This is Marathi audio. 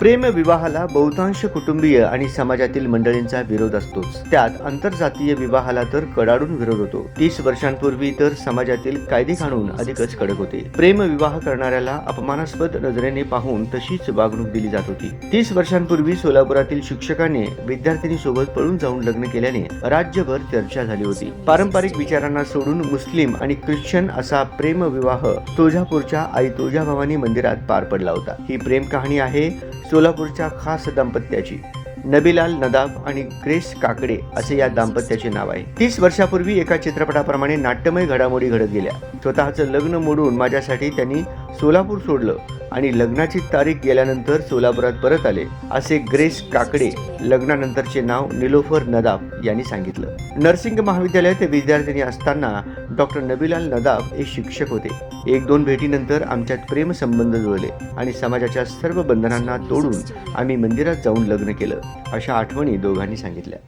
प्रेम विवाहाला बहुतांश कुटुंबीय आणि समाजातील मंडळींचा विरोध असतोच. त्यात आंतरजातीय विवाहाला तर कडाडून विरोध होतो. तीस वर्षांपूर्वी तर समाजातील कायदे कानून अधिकच कडक होते. प्रेम विवाह करणाऱ्याला अपमानास्पद नजरेने पाहून तशीच वागणूक दिली जात होती. तीस वर्षांपूर्वी सोलापुरातील शिक्षकाने विद्यार्थिनी सोबत पळून जाऊन लग्न केल्याने राज्यभर चर्चा झाली होती. पारंपरिक विचारांना सोडून मुस्लिम आणि ख्रिश्चन असा प्रेम विवाह तुळजापूरच्या आई तुळजाभवानी मंदिरात पार पडला होता. ही प्रेम कहाणी आहे सोलापूरच्या खास दाम्पत्याची नबीलाल नदाब आणि ग्रेस काकडे असे या दाम्पत्याचे नाव आहे. तीस वर्षापूर्वी एका चित्रपटाप्रमाणे नाट्यमय घडामोडी घडत गेल्या. स्वतःचं लग्न मोडून माझ्यासाठी त्यांनी सोलापूर सोडलं आणि लग्नाची तारीख गेल्यानंतर सोलापुरात परत आले असे ग्रेस काकडे लग्नानंतरचे नाव निलोफर नदाब यांनी सांगितलं. नर्सिंग महाविद्यालयात विद्यार्थिनी असताना डॉक्टर नबीलाल नदाब हे शिक्षक होते. एक दोन भेटीनंतर आमच्यात प्रेमसंबंध जुळले आणि समाजाच्या सर्व बंधनांना तोडून आम्ही मंदिरात जाऊन लग्न केलं अशा आठवणी दोघांनी सांगितल्या.